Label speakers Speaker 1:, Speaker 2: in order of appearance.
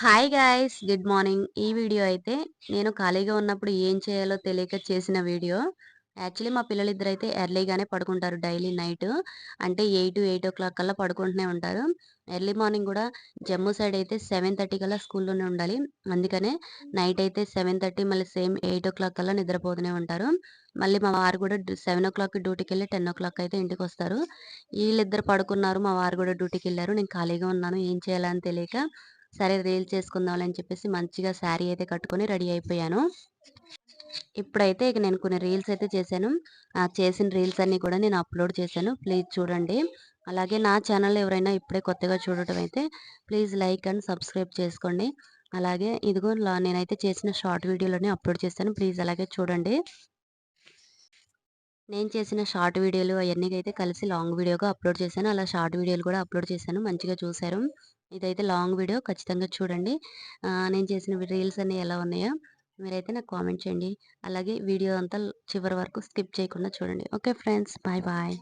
Speaker 1: Hi guys good morning ఈ video అయితే నేను ఖాళీగా ఉన్నప్పుడు ఏం చేయాలో తెలియక చేసిన వీడియో. యాక్చువల్లీ మా పిల్లలిద్దరు అయితే ఎర్లీగానే పడుకుంటారు డైలీ నైట్. అంటే ఎయిట్ ఎయిట్ ఓ క్లాక్ కల్లా పడుకుంటూనే ఉంటారు. ఎర్లీ మార్నింగ్ కూడా జమ్మూ సైడ్ అయితే సెవెన్ థర్టీ కల్లా స్కూల్లోనే ఉండాలి. అందుకనే నైట్ అయితే సెవెన్ థర్టీ మళ్ళీ సేమ్ ఎయిట్ ఓ క్లాక్ కల్లా నిద్రపోతూనే ఉంటారు. మళ్ళీ మా వారు కూడా సెవెన్ ఓ క్లాక్ డ్యూటీకి వెళ్ళి టెన్ ఓ క్లాక్ అయితే ఇంటికి వస్తారు. వీళ్ళిద్దరు పడుకున్నారు మా వారు కూడా డ్యూటీకి వెళ్ళారు. నేను ఖాళీగా ఉన్నాను ఏం చేయాలని తెలియక సరే రీల్స్ చేసుకుందాం అని చెప్పేసి మంచిగా శారీ అయితే కట్టుకొని రెడీ అయిపోయాను. ఇప్పుడైతే ఇక నేను కొన్ని రీల్స్ అయితే చేశాను. ఆ చేసిన రీల్స్ అన్ని కూడా నేను అప్లోడ్ చేశాను. ప్లీజ్ చూడండి. అలాగే నా ఛానల్ ఎవరైనా ఇప్పుడే కొత్తగా చూడటం అయితే ప్లీజ్ లైక్ అండ్ సబ్స్క్రైబ్ చేసుకోండి. అలాగే ఇదిగో నేనైతే చేసిన షార్ట్ వీడియోలోనే అప్లోడ్ చేశాను. ప్లీజ్ అలాగే చూడండి. నేను చేసిన షార్ట్ వీడియోలు అవన్నీ అయితే కలిసి లాంగ్ వీడియోగా అప్లోడ్ చేశాను. అలా షార్ట్ వీడియోలు కూడా అప్లోడ్ చేశాను. మంచిగా చూశారు. ఇదైతే లాంగ్ వీడియో ఖచ్చితంగా చూడండి. నేను చేసిన రీల్స్ అన్నీ ఎలా ఉన్నాయో మీరైతే నాకు కామెంట్ చేయండి. అలాగే వీడియో అంతా చివరి వరకు స్కిప్ చేయకుండా చూడండి. Okay friends bye bye.